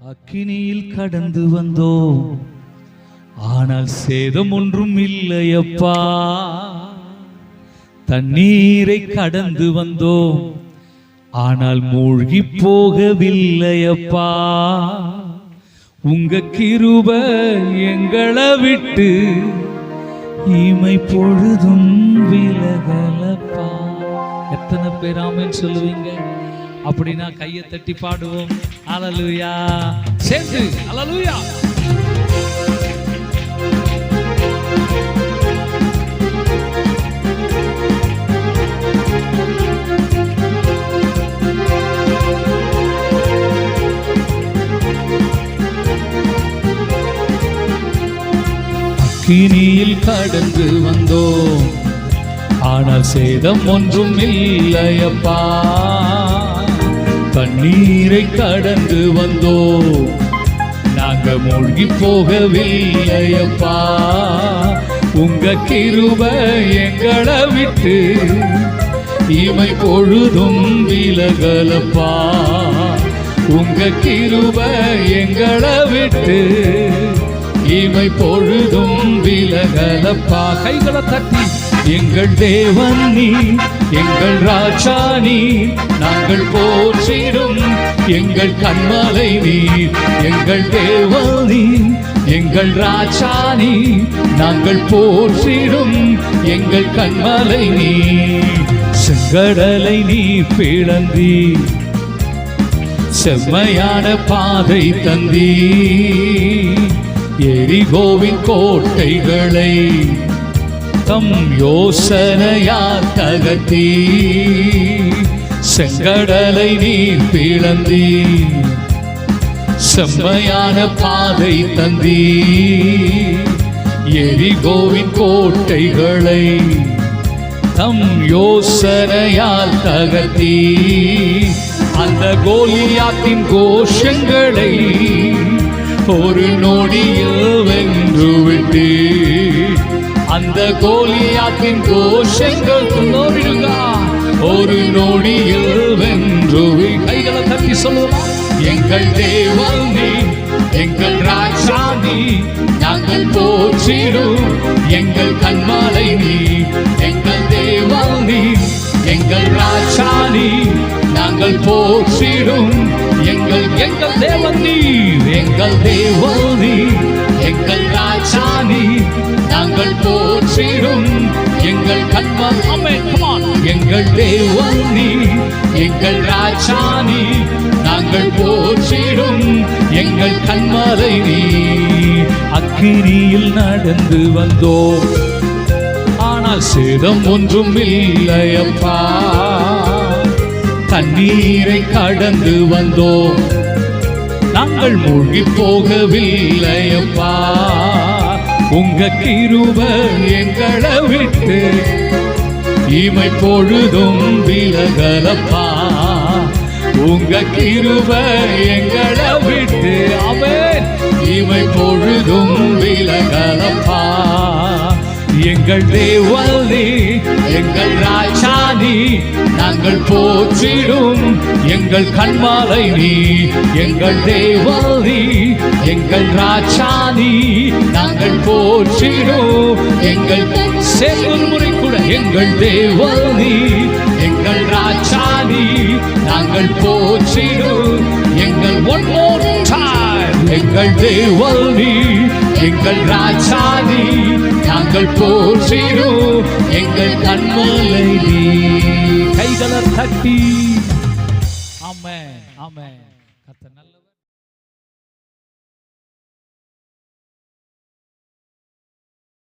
அக்கினியில் கடந்து வந்தோம் ஆனால் சேதம் ஒன்றும் இல்லையப்பா. தண்ணீரை கடந்து வந்தோம் ஆனால் மூழ்கி போகவில்லையப்பா. உங்க கிருப எங்களை விட்டு இமை பொழுதும் விலகலப்பா. எத்தனை பேர் சொல்லுவீங்க? அப்படின்னா கையை தட்டி பாடுவோம். அலலுயா சேர்ந்து அலலுயா கினியில் கடந்து வந்தோம். ஆனால் சேதம் ஒன்றும் இல்லையப்பா. தண்ணீரை கடந்து வந்தோம். நாங்க மூழ்கி போகவில்லையப்பா. உங்க கிருப எங்களை விட்டு இமை பொழுதும் விலகலப்பா. உங்க கிருப எங்களை விட்டு இமை பொழுதும் விலகலப்பா. கைகளை தட்டி. எங்கள் தேவன் நீ எங்கள் ராஜா நீ நாங்கள் போற்றிடும் எங்கள் கண்மலை நீ எங்கள் தேவன் நீ எங்கள் ராஜா நீ நாங்கள் போற்றிடும் எங்கள் கண்மலை நீ செங்கடலை நீ பிளந்தீ செம்மையான பாதை தந்தீ எரிகோவின் கோட்டைகளை தம் யோசனையா தகர்த்தீ செங்கடலை நீர் பிளந்தீ செம்மையான பாதை தந்தீ எரிகோவின் கோட்டைகளை தம் யோசனையால் தகர்த்தி அந்த கோலியாத்தின் கோஷங்களை ஒரு நொடியில் வென்று விட்டேன் அந்த கோலியாத்தின் கோஷங்கள் நோடிடுங்க ஒரு நொடியில் வென்று கைகளை தட்டி சொல்லுவோம் எங்கள் தேவன் நீ எங்கள் ராஜா நீ நாங்கள் போற்றிடும். எங்கள் கண்மாலை நீ எங்கள் தேவன் நீ எங்கள் ராஜா நீ நாங்கள் போற்றிடும். எங்கள் எங்கள் தேவன் நீர் எங்கள் தேவன் நீ எங்கள் ராஜா நீ நாங்கள் போற்றிடும் எங்கள் கண்மல் அம்மே எங்கள் தேவன் நீ எங்கள் ராஜா நீ. நாங்கள் போற்றிடும் எங்கள் கண்மலை நீ. அக்கிரியில் நடந்து வந்தோம். ஆனால் சேதம் ஒன்றும் இல்லையப்பா. தண்ணீரை கடந்து வந்தோம். நாங்கள் மூழ்கி போகவில்லையப்பா. உங்க கிருப எங்களை விட்டு இமை பொழுதும் விலகலப்பா. உங்க கிருப எங்களை விட்டு அவன் இமை பொழுதும் விலகலப்பா. எங்கள் தேவல்லி எங்கள் ராஜாதி நாங்கள் போற்றிடும் எங்கள் கண்மாலை நீ எங்கள் தேவல்லி எங்கள் ராஜாதி போற்றிடும் எங்கள் சேர்ந்து முறை கூட எங்கள் தேவல்தி எங்கள் ராஜாதி நாங்கள் போற்றிடும் எங்கள் ஒன் மோர் டைம் எங்கள் தேவல்தி எங்கள் ராஜாதி நாங்கள் போற்றிடும் எங்கள் கண்மலை நீ கைகளை தட்டி. ஆமே ஆமே கத்த நல்ல